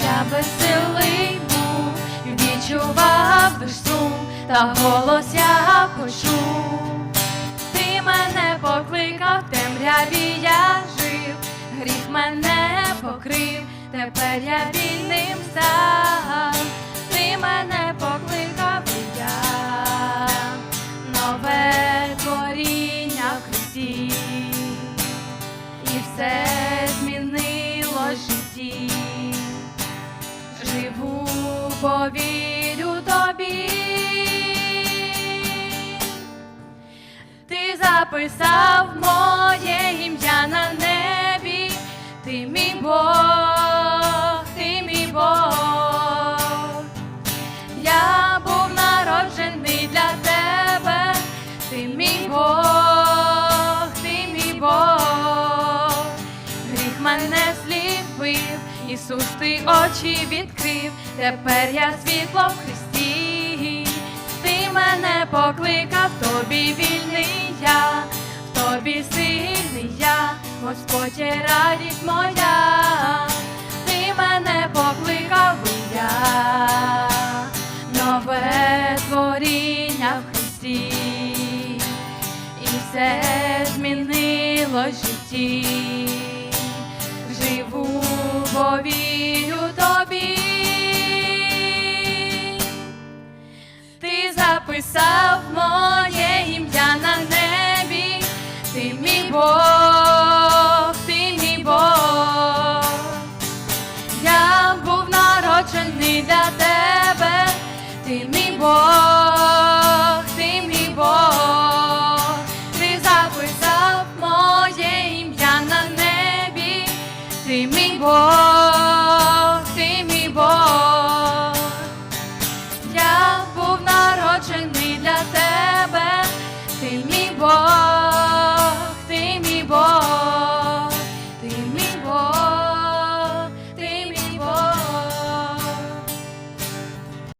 Я безсилий був, і відчував лиш сум, та голос я почув. Ти мене покликав, в темряві я жив, гріх мене покрив, тепер я вільним став. Ти мене покликав, і я нове творіння в Христі, і все змінило житті. Повірю тобі. Ти записав моє ім'я на небі, ти мій Бог, ти мій Бог. Я був народжений для тебе, ти мій Бог, ти мій Бог. Гріх мене Ісус, ти очі відкрив, тепер я світло в Христі. Ти мене покликав, тобі вільний я, в тобі сильний я, Господь є радість моя, ти мене покликав, і я, нове творіння в Христі, і все змінило в житті. Ти записав моє ім'я на небі, ти мій Бог, ти мій Бог. Я був народжений для тебе, ти мій Бог, ти мій Бог, ти записав моє ім'я на небі, ти мій Бог,